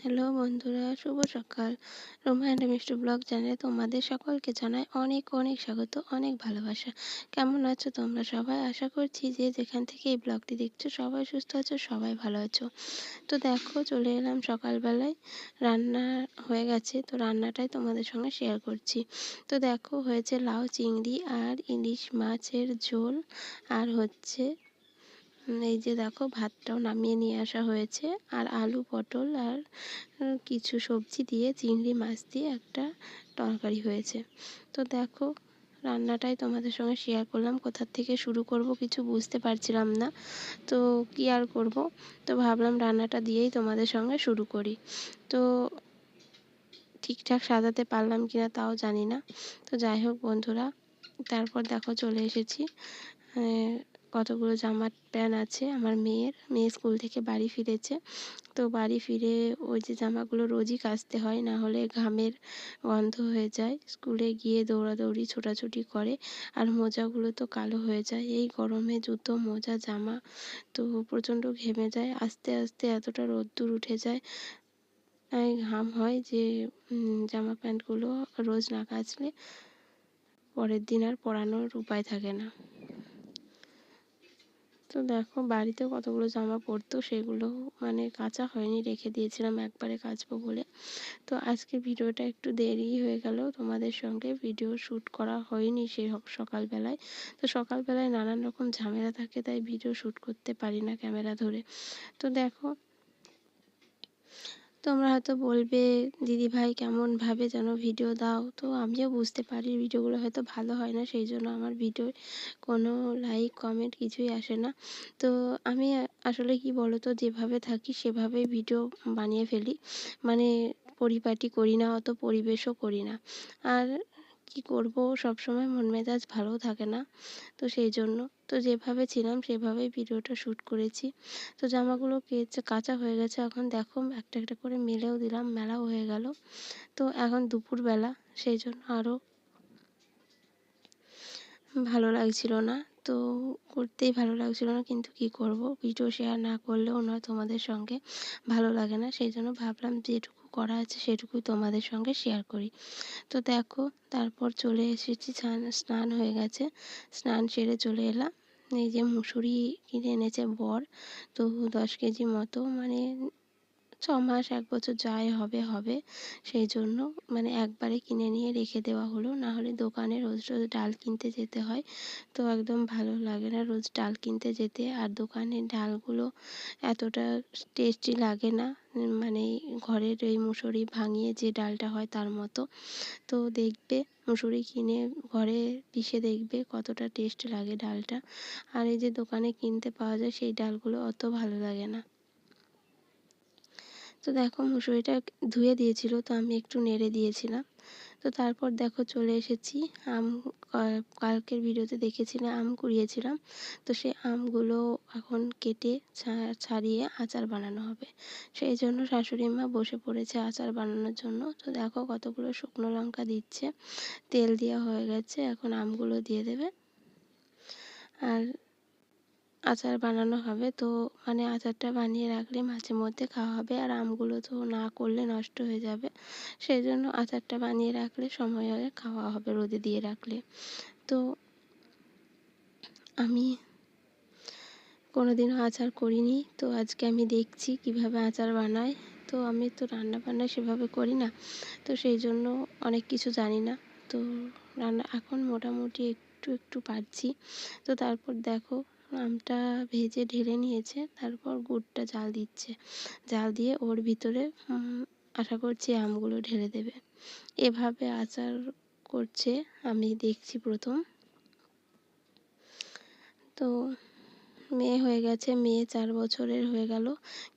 Hello বন্ধুরা, শুভ সকাল। Ruma and মিষ্টি ব্লগ চ্যানেলে তোমাদের সকলকে জানাই অনেক অনেক স্বাগত, অনেক ভালোবাসা। কেমন আছো তোমরা সবাই? আশা করছি যে যেখান থেকে এই ব্লগটি দেখছ সবাই সুস্থ আছো, সবাই ভালো আছো। তো দেখো, চলে এলাম সকালবেলায়। রান্না হয়ে গেছে, তো রান্নাটাই তোমাদের সঙ্গে শেয়ার করছি। তো দেখো, হয়েছে লাউ, চিংড়ি আর ইলিশ মাছের ঝোল। আর হচ্ছে এই যে দেখো, ভাতটাও নামিয়ে নিয়ে আসা হয়েছে। আর আলু, পটল আর কিছু সবজি দিয়ে চিংড়ি, মাছ দিয়ে একটা তরকারি হয়েছে। তো দেখো, রান্নাটাই তোমাদের সঙ্গে শেয়ার করলাম। কোথার থেকে শুরু করব কিছু বুঝতে পারছিলাম না। তো কি আর করব? তো ভাবলাম রান্নাটা দিয়েই তোমাদের সঙ্গে শুরু করি। তো ঠিকঠাক সাজাতে পারলাম কিনা তাও জানি না। তো যাই হোক বন্ধুরা, তারপর দেখো চলে এসেছি। কতগুলো জামা প্যান্ট আছে, আমার মেয়ের। মেয়ে স্কুল থেকে বাড়ি ফিরেছে। তো বাড়ি ফিরে ওই যে জামাগুলো রোজই কাচতে হয়, না হলে ঘামের গন্ধ হয়ে যায়। স্কুলে গিয়ে দৌড়াদৌড়ি, ছোটাছুটি করে আর মোজাগুলো তো কালো হয়ে যায়। এই গরমে জুতো, মোজা, জামা তো প্রচণ্ড ঘেমে যায়। আস্তে আস্তে এতটা রোদ্দুর উঠে যায়, তাই ঘাম হয় যে জামা প্যান্টগুলো রোজ না কাচলে পরের দিন আর পরানোর উপায় থাকে না। তো দেখো বাড়িতে কতগুলো জামা পরতো, সেগুলো মানে কাঁচা হয়নি, রেখে দিয়েছিলাম একবারে কাচবো বলে। তো আজকে ভিডিওটা একটু দেরি হয়ে গেল, তোমাদের সঙ্গে ভিডিও শ্যুট করা হয়নি সেই সকালবেলায়। তো সকালবেলায় নানান রকম ঝামেলা থাকে, তাই ভিডিও শ্যুট করতে পারি না ক্যামেরা ধরে। তো দেখো তোমরা হয়তো বলবে দিদিভাই কেমনভাবে যেন ভিডিও দাও? তো আমিও বুঝতে পারি ভিডিওগুলো হয়তো ভালো হয় না, সেই জন্য আমার ভিডিও কোনো লাইক কমেন্ট কিছুই আসে না। তো আমি আসলে কি বলো তো যেভাবে থাকি সেভাবেই ভিডিও বানিয়ে ফেলি। মানে পরিপাটি করি না, অত পরিবেশও করি না। আর কি করব? সব সময় মন মেজাজ ভালো থাকে না। তো সেই জন্য তো যেভাবে ছিলাম সেভাবেই ভিডিওটা শ্যুট করেছি। তো জামাগুলো কেচে কাঁচা হয়ে গেছে। এখন দেখো একটা একটা করে মেলেও দিলাম, মেলাও হয়ে গেল। তো এখন দুপুরবেলা সেই জন্য আরও ভালো লাগছিল না। তো করতেই ভালো লাগছিল না, কিন্তু কি করব? ভিডিও শেয়ার না করলেও নয় তোমাদের সঙ্গে। ভালো লাগে না সেই জন্য ভাবলাম যেটুকু করা আছে সেটুকুই তোমাদের সঙ্গে শেয়ার করি। তো দেখো, তারপর চলে এসেছি, স্নান হয়ে গেছে। স্নান সেরে চলে এলাম। এই যে মুসুরি কিনে এনেছে বর তো দশ কেজি মতো মানে ছ মাস এক বছর যাই হবে হবে। সেই জন্য মানে একবারে কিনে নিয়ে রেখে দেওয়া হলো। না হলে দোকানে রোজ রোজ ডাল কিনতে যেতে হয়। তো একদম ভালো লাগে না রোজ ডাল কিনতে যেতে। আর দোকানের ডালগুলো এতটা টেস্টি লাগে না। মানে ঘরের এই মুসুরি ভাঙিয়ে যে ডালটা হয় তার মতো। তো দেখবে, মুসুরি কিনে ঘরে পিষে দেখবে কতটা টেস্ট লাগে ডালটা। আর এই যে দোকানে কিনতে পাওয়া যায়, সেই ডালগুলো অত ভালো লাগে না। তো দেখো মুসুরিটা ধুয়ে দিয়েছিল, তো আমি একটু নেড়ে দিয়েছিলাম। তো তারপর দেখো চলে এসেছি, আম কালকের ভিডিওতে দেখেছিলাম আম কুড়িয়েছিলাম। তো সেই আমগুলো এখন কেটে ছাড়িয়ে আচার বানানো হবে। সেই জন্য শাশুড়ি মা বসে পড়েছে আচার বানানোর জন্য। তো দেখো কতগুলো শুকনো লঙ্কা দিচ্ছে, তেল দেওয়া হয়ে গেছে, এখন আমগুলো দিয়ে দেবে। আর আচার বানানো হবে। তো মানে আচারটা বানিয়ে রাখলে মাঝে মধ্যে খাওয়া হবে আর আমগুলো তো না করলে নষ্ট হয়ে যাবে। সেই জন্য আচারটা বানিয়ে রাখলে সময় হলে খাওয়া হবে রোদে দিয়ে রাখলে। তো আমি কোনো দিনও আচার করিনি। তো আজকে আমি দেখছি কীভাবে আচার বানায়। তো আমি তো রান্না বান্না সেভাবে করি না। তো সেই জন্য অনেক কিছু জানি না। তো রান্না এখন মোটামুটি একটু একটু পারছি। তো তারপর দেখো আমটা ভেজে ঢেলে নিয়েছে, তারপর গুড়টা জাল দিচ্ছে। জাল দিয়ে ওর ভিতরে আশা করছি আমগুলো ঢেলে দেবে। এভাবে আচার করছে, আমি দেখছি প্রথম। তো মেয়ে হয়ে গেছে, মেয়ে চার বছরের হয়ে গেল,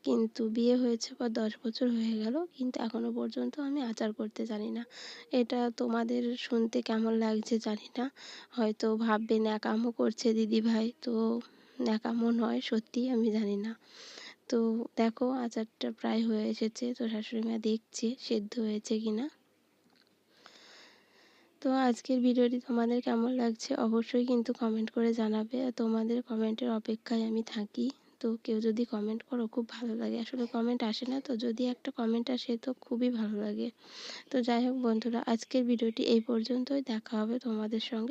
কিন্তু বিয়ে হয়েছে বা দশ বছর হয়ে গেল, কিন্তু এখনও পর্যন্ত আমি আচার করতে জানি না। এটা তোমাদের শুনতে কেমন লাগছে জানি না। হয়তো ভাববে ন্যাকামো করছে দিদিভাই তো ন্যাকামো নয়, সত্যি আমি জানি না। তো দেখো, আচারটা প্রায় হয়ে এসেছে, তো শাশুড়ি মা দেখছে, সেদ্ধ হয়েছে কি না তো আজকের ভিডিওটি তোমাদের কেমন লাগছে অবশ্যই কিন্তু কমেন্ট করে জানাবে। তোমাদের কমেন্টের অপেক্ষায় আমি থাকি। তো কেউ যদি কমেন্ট করো, খুব ভালো লাগে। আসলে কমেন্ট আসে না তো, যদি একটা কমেন্ট আসে তো খুবই ভালো লাগে। তো যাই হোক বন্ধুরা, আজকের ভিডিওটি এই পর্যন্তই। দেখা হবে তোমাদের সঙ্গে।